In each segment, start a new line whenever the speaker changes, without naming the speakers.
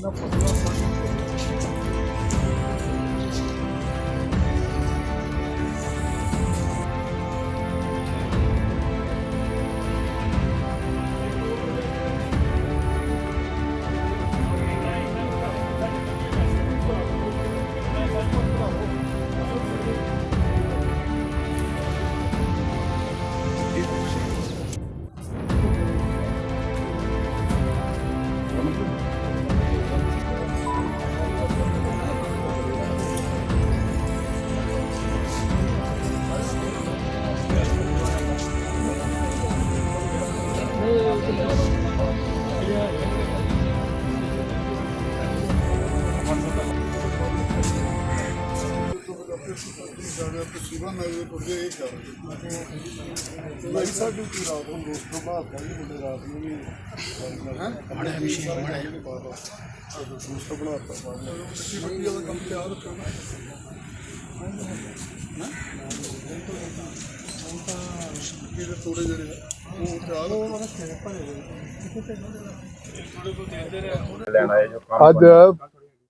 ਇਹਨਾਂ ਫਸਲਾਂ ਸਾਰੀਆਂ ਤਕਰੀਬਨ ਮੇਰੇ ਕੋਲ ਇਹ ਕਰ ਮੈਂ ਸਾਡੀ ਕੀ ਰਾਤ ਨੂੰ ਦੋਸਤ ਤੋਂ ਬਾਅਦ ਕਰੀ ਮੁੰਡੇ ਰਾਤ ਨੂੰ ਵੀ ਹੈ। ਬੜੇ ਹਮੇਸ਼ਾ ਬੜੇ ਦੋਸਤ ਬਣਾਤਾ ਬੱਚੀ ਬੱਚੀ ਦਾ ਕੰਮ ਤਿਆਰ ਰੱਖੋ ਨਾ ਇਹਦੇ ਥੋੜੇ ਜਿਹੜੇ ਅੱਜ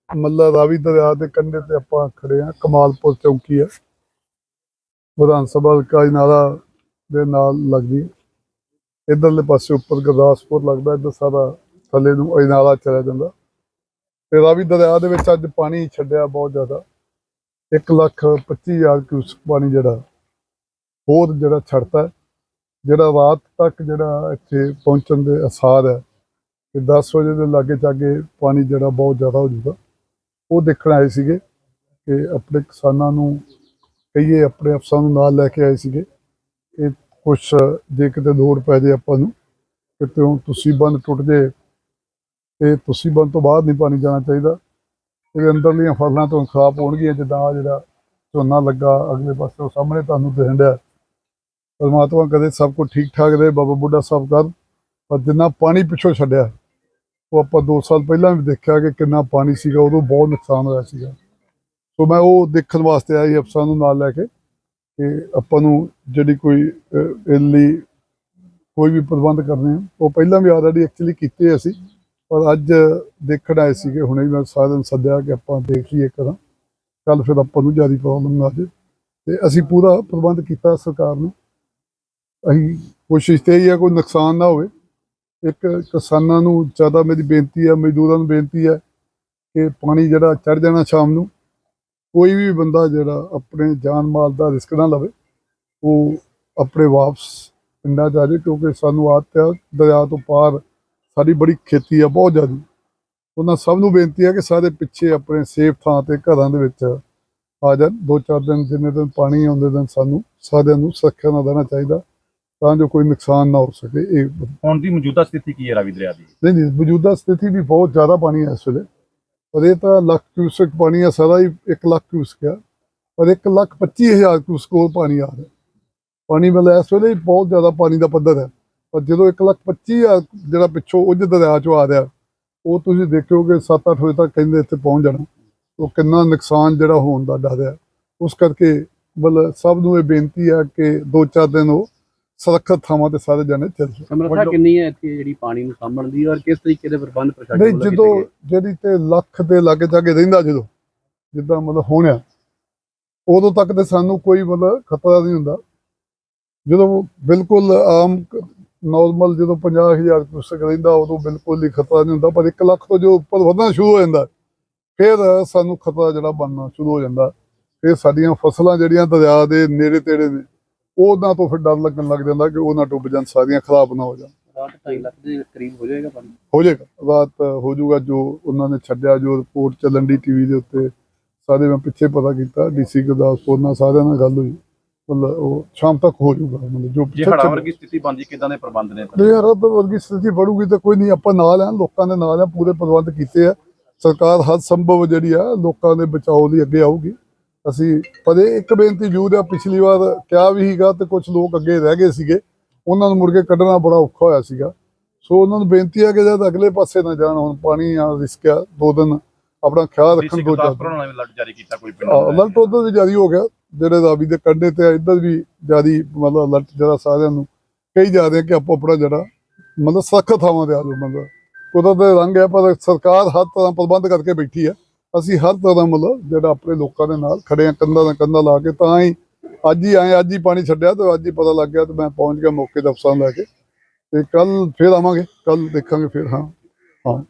ਮੱਲਾ ਰਾਵੀ ਦਰਿਆ ਦੇ ਕੰਢੇ ਤੇ ਆਪਾਂ ਖੜੇ ਆ ਕਮਾਲਪੁਰ ਚੌਂਕੀ ਆ ਵਿਧਾਨ ਸਭਾ ਹਲਕਾ ਨਾਲਾ ਦੇ ਨਾਲ ਲੱਗਦੀ ਇਧਰਲੇ ਪਾਸੇ ਉੱਪਰ ਗੁਰਦਾਸਪੁਰ ਲੱਗਦਾ, ਇੱਧਰ ਸਾਰਾ ਥੱਲੇ ਨੂੰ ਅਜਨਾਲਾ ਚਲਾ ਜਾਂਦਾ। ਤੇ ਰਾਵੀ ਦਰਿਆ ਦੇ ਵਿੱਚ ਅੱਜ ਪਾਣੀ ਛੱਡਿਆ ਬਹੁਤ ਜ਼ਿਆਦਾ। 1 ਲੱਖ 25 ਹਜ਼ਾਰ ਕਿਊਸਕ ਪਾਣੀ ਜਿਹੜਾ, ਹੋਰ ਜਿਹੜਾ ਛੱਡਤਾ ਜਿਹੜਾ ਰਾਤ ਤੱਕ ਜਿਹੜਾ ਇੱਥੇ ਪਹੁੰਚਣ ਦੇ ਅਸਾਰ ਹੈ ਕਿ 10 ਵਜੇ ਦੇ ਲਾਗੇ ਚਾਗੇ ਪਾਣੀ ਜਿਹੜਾ ਬਹੁਤ ਜ਼ਿਆਦਾ ਹੋ ਜੂਗਾ ਉਹ ਦੇਖਣ ਆਏ ਸੀਗੇ ਕਿ ਆਪਣੇ ਕਿਸਾਨਾਂ ਨੂੰ ਕਹੀਏ ਆਪਣੇ ਅਫਸਰਾਂ ਨੂੰ ਨਾਲ ਲੈ ਕੇ ਆਏ ਸੀਗੇ। ਕਿ ਕੁਛ ਜੇ ਕਿਤੇ ਲੋੜ ਪੈ ਜੇ ਆਪਾਂ ਨੂੰ, ਕਿਤੇ ਤੁਸੀਂ ਬੰਦ ਟੁੱਟ ਜੇ, ਤੇ ਤੁਸੀਂ ਬੰਦ ਤੋਂ ਬਾਅਦ ਨਹੀਂ ਪਾਣੀ ਜਾਣਾ ਚਾਹੀਦਾ। ਤੇ ਅੰਦਰਲੀਆਂ ਫਸਲਾਂ ਤੋਂ ਖਰਾਬ ਹੋਣਗੀਆਂ ਜਿੱਦਾਂ ਆਹ ਜਿਹੜਾ ਝੋਨਾ ਲੱਗਾ ਅਗਲੇ ਪਾਸੇ, ਉਹ ਸਾਹਮਣੇ ਤੁਹਾਨੂੰ ਦਿਖਣ ਡਿਆ। ਪਰਮਾਤਮਾ ਕਦੇ ਸਭ ਕੁਝ ਠੀਕ ਠਾਕ ਰਹੇ ਬਾਬਾ ਬੁੱਢਾ ਸਾਹਿਬ ਕਰ ਪਰ ਜਿੰਨਾ ਪਾਣੀ ਪਿੱਛੋਂ ਛੱਡਿਆ ਉਹ ਆਪਾਂ 2 ਸਾਲ ਪਹਿਲਾਂ ਵੀ ਦੇਖਿਆ ਕਿ ਕਿੰਨਾ ਪਾਣੀ ਸੀਗਾ ਉਦੋਂ ਬਹੁਤ ਨੁਕਸਾਨ ਹੋਇਆ ਸੀਗਾ। ਸੋ ਮੈਂ ਉਹ ਦੇਖਣ ਵਾਸਤੇ ਆਇਆ ਅਫਸਰਾਂ ਨੂੰ ਨਾਲ ਲੈ ਕੇ ਕਿ ਆਪਾਂ ਨੂੰ ਜਿਹੜੀ ਕੋਈ ਅਹ, ਲਈ ਕੋਈ ਵੀ ਪ੍ਰਬੰਧ ਕਰਨੇ ਆ। ਉਹ ਪਹਿਲਾਂ ਵੀ ਆਲਰੇਡੀ ਐਕਚੁਅਲੀ ਕੀਤੇ ਅਸੀਂ ਪਰ ਅੱਜ ਦੇਖਣ ਆਏ ਸੀਗੇ ਹੁਣੇ ਮੈਂ ਸਾਰਿਆਂ ਨੂੰ ਸੱਦਿਆ ਕਿ ਆਪਾਂ ਦੇਖ ਲਈਏ ਕਰਾਂ। ਕੱਲ ਫਿਰ ਆਪਾਂ ਨੂੰ ਜ਼ਿਆਦਾ ਪ੍ਰੋਬਲਮ ਨਾ ਆ ਤੇ ਅਸੀਂ ਪੂਰਾ ਪ੍ਰਬੰਧ ਕੀਤਾ ਸਰਕਾਰ ਨੇ। ਅਸੀਂ ਕੋਸ਼ਿਸ਼ ਤੇ ਇਹ ਹੈ ਕੋਈ ਨੁਕਸਾਨ ਨਾ ਹੋਵੇ। ਇੱਕ ਕਿਸਾਨਾਂ ਨੂੰ ਜ਼ਿਆਦਾ ਮੇਰੀ ਬੇਨਤੀ ਹੈ ਮਜ਼ਦੂਰਾਂ ਨੂੰ ਬੇਨਤੀ ਹੈ ਕਿ ਪਾਣੀ ਜਿਹੜਾ ਚੜ ਜਾਣਾ ਸ਼ਾਮ ਨੂੰ, ਕੋਈ ਵੀ ਬੰਦਾ ਜਿਹੜਾ ਆਪਣੇ ਜਾਨ ਮਾਲ ਦਾ ਰਿਸਕ ਨਾ ਲਵੇ, ਉਹ ਆਪਣੇ ਵਾਪਸ ਪਿੰਡਾਂ 'ਚ ਆ ਕਿਉਂਕਿ ਸਾਨੂੰ ਆਦਤ ਹੈ ਦਰਿਆ ਤੋਂ ਪਾਰ ਸਾਡੀ ਬੜੀ ਖੇਤੀ ਆ, ਬਹੁਤ ਜ਼ਿਆਦਾ। ਉਹਨਾਂ ਸਭ ਨੂੰ ਬੇਨਤੀ ਹੈ ਕਿ ਸਾਰੇ ਪਿੱਛੇ ਆਪਣੇ ਸੇਫ ਥਾਂ ਤੇ ਘਰਾਂ ਦੇ ਵਿੱਚ ਆ ਜਾਣ। ਦੋ ਚਾਰ ਦਿਨ, ਜਿੰਨੇ ਦਿਨ ਪਾਣੀ ਆਉਂਦੇ ਦਿਨ ਸਾਨੂੰ, ਸਾਰਿਆਂ ਨੂੰ ਸੁਰੱਖਿਆ ਨਾਲ ਰਹਿਣਾ ਚਾਹੀਦਾ। ਤਾਂ ਜੋ ਕੋਈ ਨੁਕਸਾਨ ਨਾ ਹੋ ਸਕੇ ਇਹ
ਹੁਣ ਦੀ ਮੌਜੂਦਾ ਸਥਿਤੀ ਕੀ ਹੈ ਰਾਵੀ ਦਰਿਆ ਦੀ?
ਨਹੀਂ ਨਹੀਂ ਮੌਜੂਦਾ ਸਥਿਤੀ ਵੀ ਬਹੁਤ ਜ਼ਿਆਦਾ ਪਾਣੀ ਹੈ ਇਸ ਵੇਲੇ। ਪਰ ਇਹ ਤਾਂ ਲੱਖ ਕਿਊਸਕ ਪਾਣੀ ਹੈ ਸਾਰਾ ਹੀ 1 ਲੱਖ ਕਿਊਸਕ ਆ ਪਰ 1 ਲੱਖ 25 ਹਜ਼ਾਰ ਕਿਊਸਕ ਹੋਰ ਪਾਣੀ ਆ ਰਿਹਾ ਪਾਣੀ ਮਤਲਬ ਇਸ ਵੇਲੇ ਹੀ ਬਹੁਤ ਜ਼ਿਆਦਾ ਪਾਣੀ ਦਾ ਪੱਧਰ ਹੈ। ਪਰ ਜਦੋਂ 1 ਲੱਖ 25 ਹਜ਼ਾਰ ਜਿਹੜਾ ਪਿੱਛੋਂ ਉੱਜ ਦਰਿਆ ਚੋਂ ਆ ਰਿਹਾ ਉਹ ਤੁਸੀਂ ਦੇਖਿਓਗੇ 7-8 ਵਜੇ ਤੱਕ ਕਹਿੰਦੇ ਇੱਥੇ ਪਹੁੰਚ ਜਾਣਾ। ਉਹ ਕਿੰਨਾ ਨੁਕਸਾਨ ਜਿਹੜਾ ਹੋਣ ਦਾ ਡਰ ਹੈ। ਉਸ ਕਰਕੇ ਮਤਲਬ ਸਭ ਨੂੰ ਇਹ ਬੇਨਤੀ ਹੈ ਕਿ ਦੋ ਚਾਰ ਦਿਨ ਉਹ ਸੁਰੱਖਿਅਤ ਥਾਵਾਂ ਤੇ ਸਾਰੇ ਜਾਣੇ ਚੱਲ।
ਸਮਰੱਥਾ ਕਿੰਨੀ ਹੈ ਇੱਥੇ ਜਿਹੜੀ ਪਾਣੀ ਨੂੰ ਸਾਂਭਣ ਦੀ ਔਰ ਕਿਸ ਤਰੀਕੇ ਦੇ ਪ੍ਰਬੰਧ ਪ੍ਰਸ਼ਾਸਨ
ਨਹੀਂ ਜਦੋਂ? ਜਿਹੜੀ ਤੇ ਲੱਖ ਦੇ ਲਾਗੇ ਜਾਗੇ ਰਹਿੰਦਾ ਜਦੋਂ ਜਿੱਦਾਂ ਮਤਲਬ ਹੋਣਿਆ ਉਦੋਂ ਤੱਕ ਤੇ ਸਾਨੂੰ ਕੋਈ ਮਤਲਬ ਖਤਰਾ ਨਹੀਂ ਹੁੰਦਾ ਜਦੋਂ ਬਿਲਕੁਲ ਆਮ ਨਾਰਮਲ ਜਦੋਂ 50000 ਕੁਸਕ ਰਹਿੰਦਾ ਉਦੋਂ ਬਿਲਕੁਲ ਹੀ ਖਤਰਾ ਨਹੀਂ ਹੁੰਦਾ ਪਰ 1 ਲੱਖ ਤੋਂ ਜੋ ਉੱਪਰ ਵਧਣਾ ਸ਼ੁਰੂ ਹੋ ਜਾਂਦਾ ਫਿਰ ਸਾਨੂੰ ਖਤਰਾ ਜਿਹੜਾ ਬਣਨਾ ਸ਼ੁਰੂ ਹੋ ਜਾਂਦਾ ਫਿਰ ਸਾਡੀਆਂ ਫਸਲਾਂ ਜਿਹੜੀਆਂ ਦਰਿਆ ਦੇ ਨੇੜੇ ਤੇੜੇ ਨੇ ਉਹਨਾਂ ਤੋਂ ਫਿਰ ਡਰ ਲੱਗਣ ਲੱਗ ਜਾਂਦਾ ਕਿ ਉਹਨਾਂ ਡੁੱਬ ਜਾਣ ਸਾਰੀਆਂ ਖਰਾਬ ਨਾ ਹੋ ਜਾਣ।
ਰਾਤ 2.5 ਲੱਖ ਦੇ ਕਰੀਬ ਹੋ ਜਾਏਗਾ ਪਾਣੀ
ਹੋ ਜਾਏਗਾ। ਰਾਤ ਹੋ ਜਾਊਗਾ ਜੋ ਉਹਨਾਂ ਨੇ ਛੱਡਿਆ ਜੋ ਰਿਪੋਰਟ ਚੱਲਣ ਦੀ ਟੀਵੀ ਦੇ ਉੱਤੇ। ਸਾਰੇ ਮੈਂ ਪਿੱਛੇ ਪਤਾ ਕੀਤਾ ਡੀਸੀ ਗੁਰਦਾਸਪੁਰ ਨਾਲ ਸਾਰਿਆਂ ਨਾਲ ਗੱਲ ਹੋਈ। ਮਤਲਬ ਉਹ ਸ਼ਾਮ ਤੱਕ ਹੋ ਜਾਊਗਾ ਮਤਲਬ ਜੋ
ਜੇ
ਚੱਲ-
ਵਰਗੀ ਸਥਿਤੀ ਬਣਦੀ ਕਿਦਾਂ ਦੇ ਪ੍ਰਬੰਧ ਨੇ?
ਨਹੀਂ ਯਾਰ ਉਹ ਵਰਗੀ ਸਥਿਤੀ ਬਣੂਗੀ ਤਾਂ ਕੋਈ ਨਹੀਂ ਆਪਾਂ ਨਾਲ ਆ ਲੋਕਾਂ ਦੇ ਨਾਲ ਆ ਪੂਰੇ ਪ੍ਰਬੰਧ ਕੀਤੇ ਆ। ਸਰਕਾਰ ਹਰ ਸੰਭਵ ਜਿਹੜੀ ਆ ਲੋਕਾਂ ਦੇ ਬਚਾਓ ਲਈ ਅੱਗੇ ਆਊਗੀ। ਅਸੀਂ ਪਰ ਇਹ ਇੱਕ ਬੇਨਤੀ ਜ਼ਰੂਰ ਆ ਪਿਛਲੀ ਵਾਰ ਕਿਹਾ ਵੀ ਸੀਗਾ ਤੇ ਕੁਝ ਲੋਕ ਅੱਗੇ ਰਹਿ ਗਏ ਸੀਗੇ ਉਹਨਾਂ ਨੂੰ ਮੁੜ ਕੇ ਕੱਢਣਾ ਬੜਾ ਔਖਾ ਹੋਇਆ ਸੀਗਾ। ਸੋ ਉਹਨਾਂ ਨੂੰ ਬੇਨਤੀ ਆ ਕਿ ਜਦ ਅਗਲੇ ਪਾਸੇ ਨਾ ਜਾਣ ਹੁਣ ਪਾਣੀ ਆ ਰਿਸਕ ਆ ਦੋ ਦਿਨ ਆਪਣਾ ਖਿਆਲ ਰੱਖਣ ਦੋ
ਅਲਰਟ ਜਾਰੀ ਕੀਤਾ ਕੋਈ ਪਿੰਡ
ਅਲਰਟ ਉਧਰ ਵੀ ਜਾਰੀ ਹੋ ਗਿਆ ਜਿਹੜੇ ਰਾਵੀ ਦੇ ਕੰਢੇ ਤੇ ਇੱਧਰ ਵੀ ਜਾਰੀ ਮਤਲਬ ਅਲਰਟ ਜਿਹੜਾ ਸਾਰਿਆਂ ਨੂੰ ਕਹੀ ਜਾ ਰਹੇ ਕਿ ਆਪੋ ਆਪਣਾ ਜਿਹੜਾ ਮਤਲਬ ਸਖਤ ਥਾਵਾਂ ਤੇ ਆ ਜਾਓ ਮਤਲਬ। ਕੁਦਰਤ ਦੇ ਰੰਗ ਹੈ ਪਰ ਸਰਕਾਰ ਹਰ ਤਰ੍ਹਾਂ ਪ੍ਰਬੰਧ ਕਰਕੇ ਬੈਠੀ ਹੈ। ਅਸੀਂ ਹਰ ਤਰ੍ਹਾਂ ਮਤਲਬ ਜਿਹੜਾ ਆਪਣੇ ਲੋਕਾਂ ਦੇ ਨਾਲ ਖੜੇ ਆ ਕੰਧਾਂ ਦਾ ਕੰਧਾਂ ਲਾ ਕੇ ਤਾਂ ਹੀ ਅੱਜ ਹੀ ਆਏ, ਅੱਜ ਹੀ ਪਾਣੀ ਛੱਡਿਆ ਤੇ ਅੱਜ ਹੀ ਪਤਾ ਲੱਗ ਗਿਆ ਤੇ ਮੈਂ ਪਹੁੰਚ ਗਿਆ ਮੌਕੇ ਤੇ ਅਫਸਰਾਂ ਲੈ ਕੇ ਤੇ ਕੱਲ ਫੇਰ ਆਵਾਂਗੇ ਕੱਲ ਦੇਖਾਂਗੇ ਫੇਰ, ਹਾਂ ਹਾਂ।